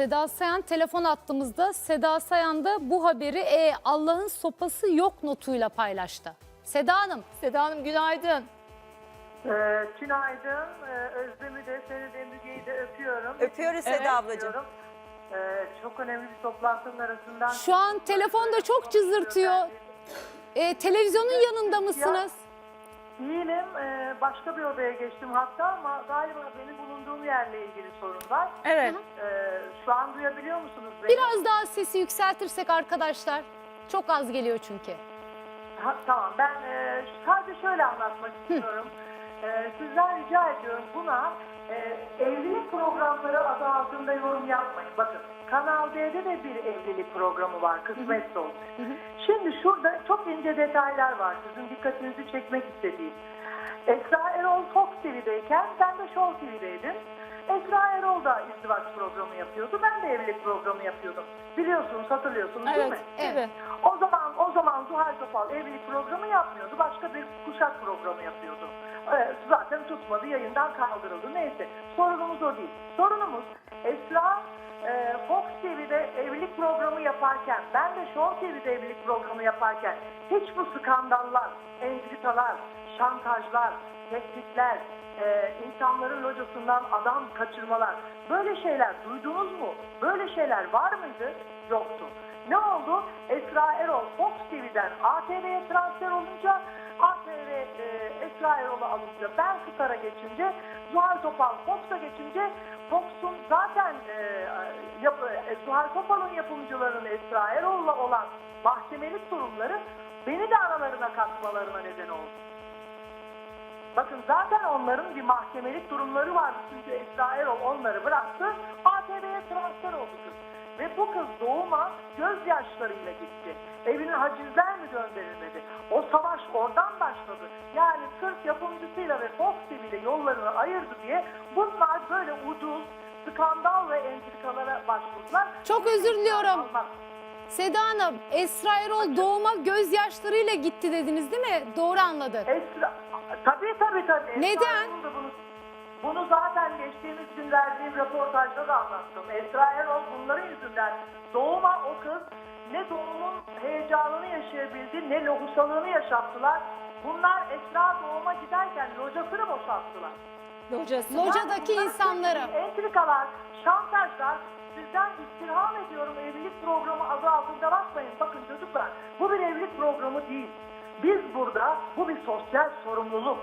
Seda Sayan telefon attığımızda Seda Sayan da bu haberi e, Allah'ın sopası yok notuyla paylaştı. Seda Hanım Seda Hanım günaydın. Ee, günaydın. Ee, Özlem'i de seni de Müge'yi de öpüyorum. Öpüyoruz Evet. Seda ablacığım. Öpüyorum. Ee, çok önemli bir toplantının arasından. şu an telefonda çok cızırtıyor. E, televizyonun yanında mısınız? Değilim. Ee, başka bir odaya geçtim hatta ama galiba benim bulunduğum yerle ilgili sorun var. Evet. Ee, şu an duyabiliyor musunuz beni? Biraz daha sesi yükseltirsek arkadaşlar. Çok az geliyor çünkü. Ha, tamam ben e, sadece şöyle anlatmak istiyorum. E, sizden rica ediyorum buna e, evlilik programları adı altında yorum yapmayın. Bakın Kanal D'de de bir evlilik programı var kısmetse olsun. Şimdi şurada çok ince detaylar var sizin dikkatinizi çekmek istediğim. Esra Erol Fox TV'deyken ben de Show TV'deydim. Esra Erol da izdivaç programı yapıyordu. Ben de evlilik programı yapıyordum. Biliyorsunuz, hatırlıyorsunuz değil Evet. mi? Evet. O zaman o zaman Zuhal Topal evlilik programı yapmıyordu. Başka bir kuşak programı yapıyordu. Ee, zaten tutmadı, yayından kaldırıldı. Neyse, sorunumuz o değil. Sorunumuz Esra Fox TV'de evlilik programı yaparken, ben de Show TV'de evlilik programı yaparken hiç bu skandallar, entrikalar, şantajlar, tehditler, e, insanların locasından adam kaçırmalar, böyle şeyler duydunuz mu? Böyle şeyler var mıydı? Yoktu. Ne oldu? Esra Erol Fox TV'den ATV'ye transfer olunca ATV e, Esra alınca ben Star'a geçince Zuhal Topal Fox'a geçince Fox'un zaten e, yap, e, Zuhal Topal'ın yapımcılarının Esra olan mahkemelik durumları beni de aralarına katmalarına neden oldu. Bakın zaten onların bir mahkemelik durumları vardı çünkü Esra Erol onları bıraktı ATV'ye transfer oldu kız. Ve bu kız doğuma gözyaşlarıyla gitti. Evine hacizler mi gönderilmedi? O savaş oradan başladı. Yani sırf yapımcısıyla ve Fox TV'de yollarını ayırdı diye bunlar böyle ucuz, skandal ve entrikalara başvurdular. Çok özür diliyorum. Seda Hanım, Esra Erol doğuma gözyaşlarıyla gitti dediniz değil mi? Doğru anladık. Esra, tabii tabii tabii. Esra Neden? Da Bunu, bunu zaten geçtiğimiz gün verdiğim röportajda da anlattım. Esra Erol bunların yüzünden doğuma o kız ne doğumun heyecanını yaşayabildi ne lohusalığını yaşattılar. Bunlar Esra doğuma giderken locasını boşalttılar. Locası. Locadaki Bunlar insanları. Entrikalar, şantajlar, sizden istirham ediyorum evlilik programı adı altında bakmayın. Bakın çocuklar bu bir evlilik programı değil. Biz burada bu bir sosyal sorumluluk.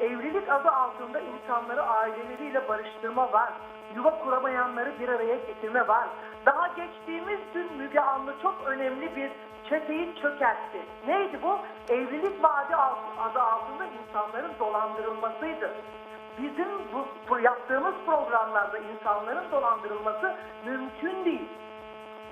Evlilik adı altında insanları aileleriyle barıştırma var. Yuva kuramayanları bir araya getirme var. Daha geçtiğimiz gün Müge Anlı çok önemli bir çeteyi çökertti. Neydi bu? Evlilik vaadi adı altında insanların dolandırılmasıydı. Bizim bu, bu yaptığımız programlarda insanların dolandırılması mümkün değil.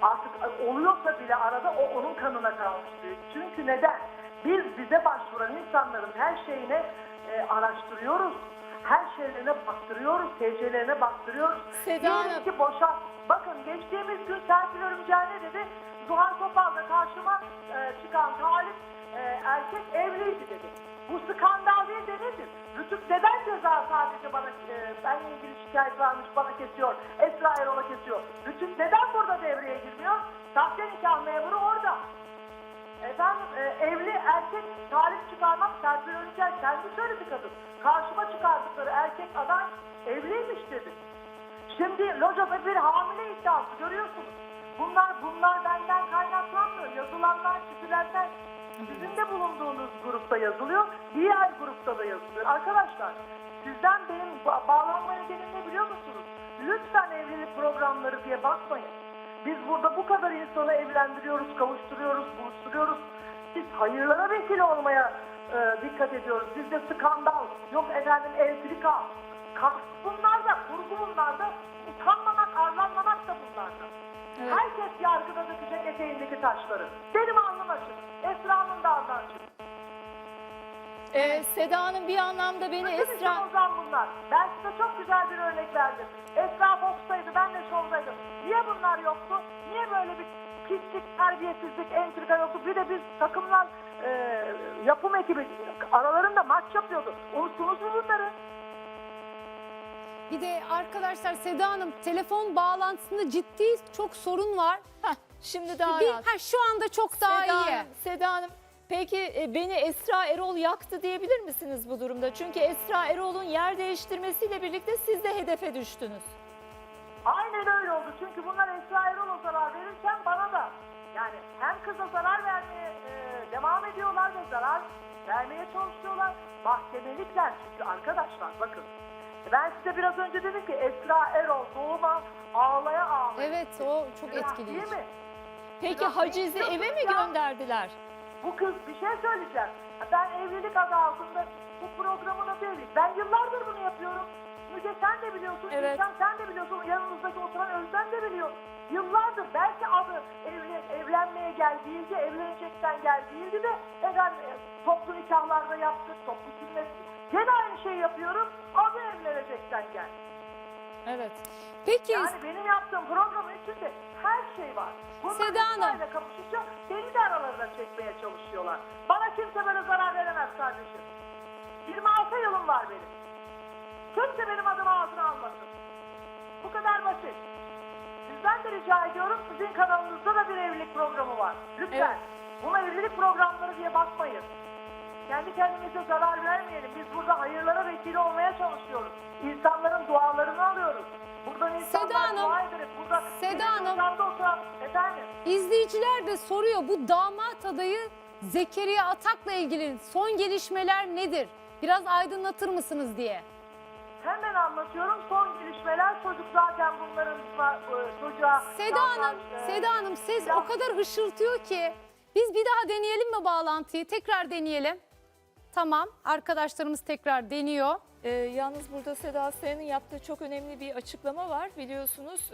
Artık oluyorsa bile arada o onun kanına kalmıştı. Çünkü neden? Biz bize başvuran insanların her şeyine e, araştırıyoruz. Her şeylerine baktırıyoruz, TC'lerine baktırıyoruz. Seda Diyelim Hanım. ki boşa. Bakın geçtiğimiz gün Serpil Örümcel ne dedi? Zuhal Topal'da karşıma e, çıkan talip e, erkek evliydi dedi. Bu skandal değil de nedir? Rütük neden ceza sadece bana, e, benimle ilgili şikayet varmış bana kesiyor, Esra Erol'a kesiyor. Rütük neden burada devreye girmiyor? Sahte nikah memuru orada. Efendim e, evli erkek talip çıkarmak Serpil Örümcel kendi söyledi kadın. Karşıma çıkardıkları erkek aday evliymiş dedi. Şimdi locada bir hamile iddiası görüyorsunuz. Bunlar bunlar benden kaynaklanmıyor. Yazılanlar, çizilenler sizin de bulunduğunuz grupta yazılıyor. Diğer grupta da yazılıyor. Arkadaşlar sizden benim ba- bağlanma nedenim ne biliyor musunuz? Lütfen evlilik programları diye bakmayın. Biz burada bu kadar insanı evlendiriyoruz, kavuşturuyoruz, buluşturuyoruz. Biz hayırlara vesile olmaya e, dikkat ediyoruz. Bizde skandal, yok efendim entrika. Bunlar da, kurgu bunlar da, utanmamak, arlanmamak da bunlar da. Evet. Herkes yargıda dökecek eteğindeki taşları. Benim alnım açık, Esra'nın da alnı açık. Ee, Seda Hanım bir anlamda beni Bütün Esra... işim ozan bunlar. Ben size çok güzel bir örnek verdim. Esra Fox'taydı, ben de şovdaydım. Niye bunlar yoktu? Niye böyle bir pislik, terbiyesizlik, entrika yoktu? Bir de biz takımlar, e, yapım ekibi aralarında maç yapıyordu. Unuttunuz mu bunları? Bir de arkadaşlar Seda Hanım telefon bağlantısında ciddi çok sorun var. Heh, şimdi daha Bir, rahat. ha, şu anda çok daha Seda iyi. Hanım, Seda Hanım, peki e, beni Esra Erol yaktı diyebilir misiniz bu durumda? Çünkü Esra Erol'un yer değiştirmesiyle birlikte siz de hedefe düştünüz. Aynen öyle oldu. Çünkü bunlar Esra Erol'a zarar verirken bana da yani hem kıza zarar vermeye e, devam ediyorlar ve zarar vermeye çalışıyorlar. Mahkemelikler çünkü arkadaşlar bakın. Ben size biraz önce dedim ki Esra Erol doğuma ağlaya ağlaya. Evet o çok etkileyici. Değil mi? Peki bekliyorsun eve mi gönderdiler? Bu kız bir şey söyleyeceğim. Ben evlilik adı altında bu programın adı evlilik. Ben yıllardır bunu yapıyorum. Müge sen de biliyorsun, Evet. Gülşen sen de biliyorsun, yanınızdaki oturan Özlem de biliyor. Yıllardır belki adı evlen, evlenmeye gel değildi, evlenecekten gel değildi de efendim, e, toplu nikahlarda yaptık, toplu sünnet. Gene aynı şeyi yapıyorum, adı evlenecekten gel. Evet. Peki Yani benim yaptığım programın içinde her şey var. Bunlar Seda Hanım. İsrail'le kapışacak, beni de aralarına çekmeye çalışıyorlar. Bana kimse böyle zarar veremez kardeşim. 26 yılım var benim. Kimse benim adımı ağzına almasın. Bu kadar basit. Sizden de rica ediyorum, sizin kanalınızda da bir evlilik programı var. Lütfen. Evet. Buna evlilik programları diye bakmayın. Kendi kendimize zarar vermeyelim. Biz burada hayırlara vesile olmaya çalışıyoruz. İnsanların dualarını alıyoruz. Buradan insanlar Seda Hanım, dua ederek burada Seda Hanım. oturan efendim. izleyiciler de soruyor bu damat adayı Zekeriya Atak'la ilgili son gelişmeler nedir? Biraz aydınlatır mısınız diye. Hemen anlatıyorum. Son gelişmeler çocuk zaten bunların çocuğa Seda Hanım, e, Seda Hanım ses silah- o kadar hışırtıyor ki. Biz bir daha deneyelim mi bağlantıyı? Tekrar deneyelim. Tamam, arkadaşlarımız tekrar deniyor. Ee, yalnız burada Seda Sayan'ın yaptığı çok önemli bir açıklama var. Biliyorsunuz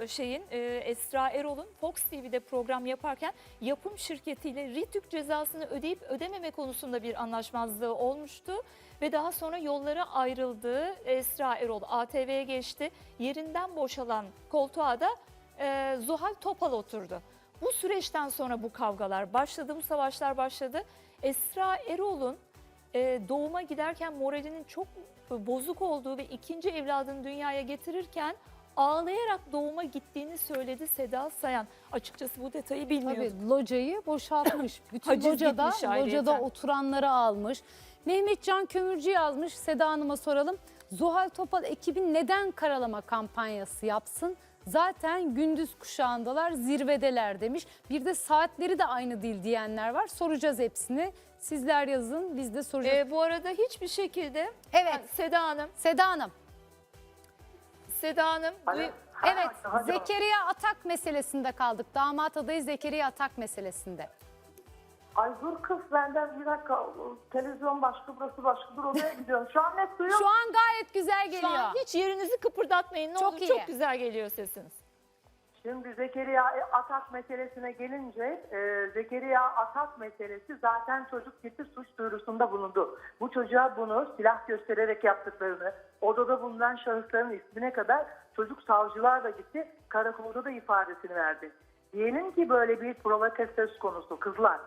e, şeyin e, Esra Erol'un Fox TV'de program yaparken yapım şirketiyle Ritük cezasını ödeyip ödememe konusunda bir anlaşmazlığı olmuştu. Ve daha sonra yollara ayrıldığı Esra Erol ATV'ye geçti. Yerinden boşalan koltuğa da e, Zuhal Topal oturdu. Bu süreçten sonra bu kavgalar başladı, bu savaşlar başladı. Esra Erol'un e, doğuma giderken moralinin çok bozuk olduğu ve ikinci evladını dünyaya getirirken ağlayarak doğuma gittiğini söyledi Seda Sayan. Açıkçası bu detayı bilmiyordum. Tabii locayı boşaltmış. Bütün Haciz locada, gitmiş ayrıyeten. locada oturanları almış. Mehmet Can Kömürcü yazmış. Seda Hanım'a soralım. Zuhal Topal ekibi neden karalama kampanyası yapsın? Zaten gündüz kuşağındalar, zirvedeler demiş. Bir de saatleri de aynı değil diyenler var. Soracağız hepsini. Sizler yazın, biz de soracağız. E, bu arada hiçbir şekilde evet, Seda Hanım, Seda Hanım. Seda Hanım duy- Evet. Zekeriya Atak meselesinde kaldık. Damat adayı Zekeriya Atak meselesinde. Ay dur kız benden bir dakika televizyon başka burası başka dur odaya gidiyorum. Şu an net duyuyor Şu an gayet güzel şu geliyor. an hiç yerinizi kıpırdatmayın ne Çok olur iyi. çok güzel geliyor sesiniz. Şimdi Zekeriya Atak meselesine gelince e, Zekeriya Atak meselesi zaten çocuk gitti suç duyurusunda bulundu. Bu çocuğa bunu silah göstererek yaptıklarını, odada bulunan şahısların ismine kadar çocuk savcılar da gitti, karakolda da ifadesini verdi. Diyelim ki böyle bir provoke söz konusu kızlar.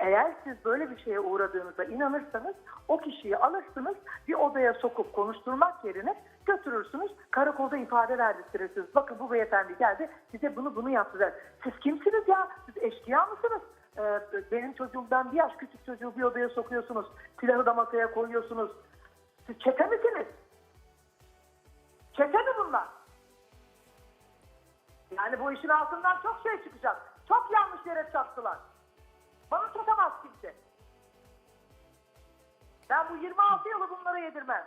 Eğer siz böyle bir şeye uğradığınıza inanırsanız o kişiyi alırsınız bir odaya sokup konuşturmak yerine götürürsünüz karakolda ifade verdirtirsiniz. Bakın bu beyefendi geldi size bunu bunu yaptı der. Siz kimsiniz ya? Siz eşkıya mısınız? Ee, benim çocuğumdan bir yaş küçük çocuğu bir odaya sokuyorsunuz. Silahı da masaya koyuyorsunuz. Siz çete misiniz? Çete mi bunlar? Yani bu işin altından çok şey çıkacak. Çok yanlış yere çarptılar. Bana tutamaz kimse. Ben bu 26 yılı bunlara yedirmem.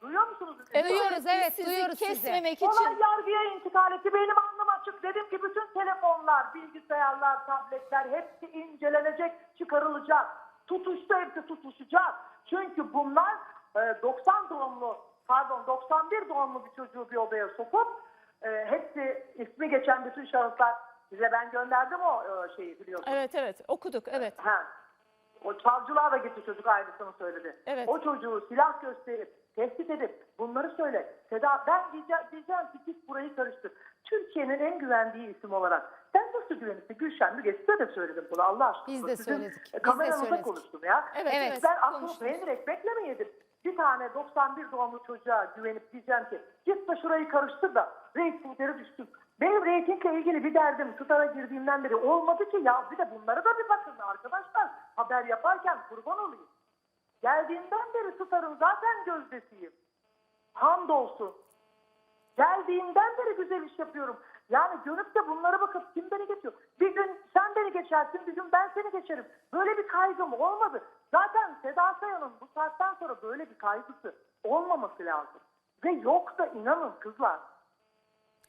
Duyuyor musunuz? beni? Duyuyoruz, biz evet, sizi duyuyoruz sizi. kesmemek Olay için yargıya intikal etti. Benim alnım açık. Dedim ki bütün telefonlar, bilgisayarlar, tabletler hepsi incelenecek, çıkarılacak. Tutuştu hepsi tutuşacak. Çünkü bunlar e, 90 doğumlu, pardon 91 doğumlu bir çocuğu bir odaya sokup e, hepsi ismi geçen bütün şahıslar size ben gönderdim o e, şeyi biliyorsunuz. evet evet okuduk evet. Ha. O savcılığa da gitti çocuk aynısını söyledi. Evet. O çocuğu silah gösterip tehdit edip bunları söyle. Seda ben diyeceğim, diyeceğim ki git burayı karıştır. Türkiye'nin en güvendiği isim olarak sen nasıl güvenirsin? Gülşen Müge size de söyledim bunu Allah aşkına. Biz de Sizin söyledik, biz de Kameranızda söyledik. konuştum ya. Evet, Evet. Ben aklımı konuştunuz. peynir ekmekle mi yedim? Bir tane 91 doğumlu çocuğa güvenip diyeceğim ki git de şurayı karıştır da reytingleri düşsün. Benim reytingle ilgili bir derdim Star'a girdiğimden beri olmadı ki ya bir de bunlara da bir bakın arkadaşlar. Haber yaparken kurban olayım. Geldiğimden beri Star'ın zaten gözdesiyim. Hamdolsun. Geldiğimden beri güzel iş yapıyorum. Yani dönüp de bunlara bakıp kim beni geçiyor? Bir gün sen beni geçersin, bir gün ben seni geçerim. Böyle bir kaygım olmadı. Zaten Seda Sayan'ın bu saatten sonra böyle bir kaygısı olmaması lazım. Ve yok da inanın kızlar.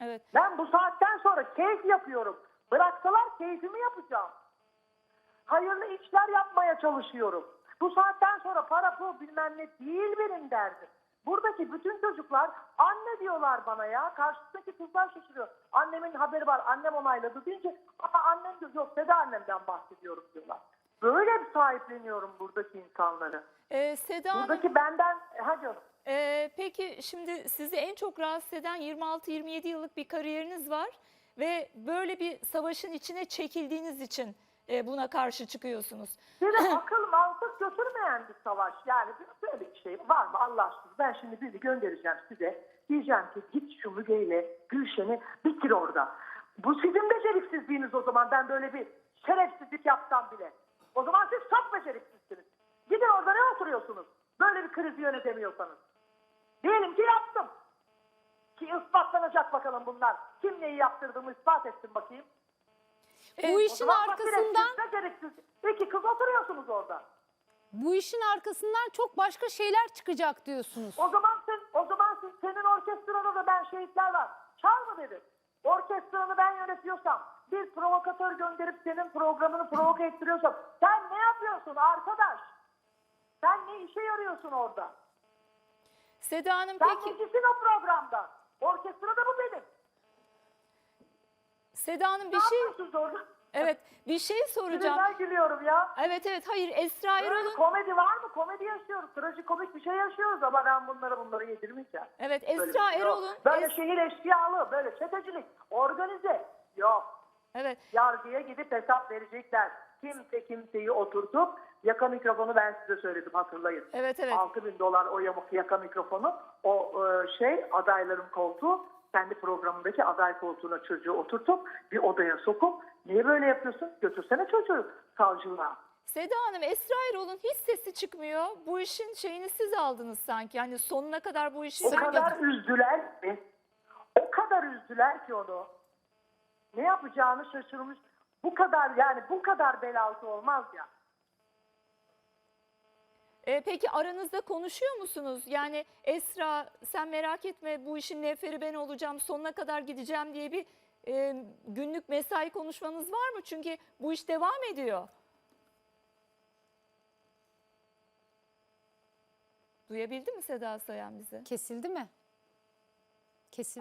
Evet. Ben bu saatten sonra keyif yapıyorum. Bıraksalar keyfimi yapacağım. Hayırlı işler yapmaya çalışıyorum. Bu saatten sonra para pul bilmem ne değil benim derdim. Buradaki bütün çocuklar anne diyorlar bana ya. Karşısındaki kızlar şaşırıyor. Annemin haberi var. Annem onayladı deyince Aa, annem diyor. Yok Seda annemden bahsediyorum diyorlar. Böyle bir sahipleniyorum buradaki insanları. Ee, Seda Hanım, Buradaki benden... Ha canım. e, peki şimdi sizi en çok rahatsız eden 26-27 yıllık bir kariyeriniz var ve böyle bir savaşın içine çekildiğiniz için e, buna karşı çıkıyorsunuz. Bir de akıl mantık götürmeyen bir savaş. Yani böyle bir şey var mı Allah aşkına? Ben şimdi birini göndereceğim size. Diyeceğim ki git şu Müge'yle Gülşen'i bitir orada. Bu sizin beceriksizliğiniz o zaman. Ben böyle bir şerefsizlik yapsam bile. O zaman siz çok beceriksizsiniz. Gidin orada ne oturuyorsunuz? Böyle bir krizi yönetemiyorsanız. Diyelim ki yaptım. Ki ispatlanacak bakalım bunlar. Kim neyi yaptırdığımı ispat etsin bakayım. Bu O işin arkasından gereksiz. İki kız oturuyorsunuz orada. Bu işin arkasından çok başka şeyler çıkacak diyorsunuz. O zaman sen, o zaman sen, senin orkestrada da ben şehitler var. Çal mı dedim. Orkestranı ben yönetiyorsam, bir provokatör gönderip senin programını provoke ettiriyorsam, sen ne yapıyorsun arkadaş? Sen ne işe yarıyorsun orada? Seda Hanım Sen peki necisin o programda? Orkestrada bu benim. Seda Hanım Ne bir şey yapıyorsunuz orada? Evet bir şey soracağım. Sinirden gülüyorum ya. Evet evet hayır Esra Böyle Erol'un komedi var mı? Komedi yaşıyoruz. Trajikomik bir şey yaşıyoruz ama ben bunları bunları yedirmeyeceğim. evet Böyle Esra şey yok. Erol'un Böyle Es- şehir eşkıyalı, böyle çetecilik, organize. Yok. evet Yargıya gidip hesap verecekler. Kimse kimseyi oturtup yaka mikrofonu ben size söyledim hatırlayın. evet evet 6 bin dolar o yamuk yaka mikrofonu o e, şey adayların koltuğu kendi programındaki aday koltuğuna çocuğu oturtup bir odaya sokup niye böyle yapıyorsun? Götürsene çocuğu savcılığa. Seda Hanım Esra Erol'un hiç sesi çıkmıyor. Bu işin şeyini siz aldınız sanki. Yani sonuna kadar bu işi O kadar üzdüler ki, o kadar üzdüler ki onu. Ne yapacağını şaşırmış. Bu kadar yani bu kadar bel altı olmaz ya. E, peki aranızda konuşuyor musunuz? Yani Esra sen merak etme bu işin neferi ben olacağım sonuna kadar gideceğim diye bir e, günlük mesai konuşmanız var mı? Çünkü bu iş devam ediyor. Duyabildi mi Seda Sayan bizi? Kesildi mi? Kesildi.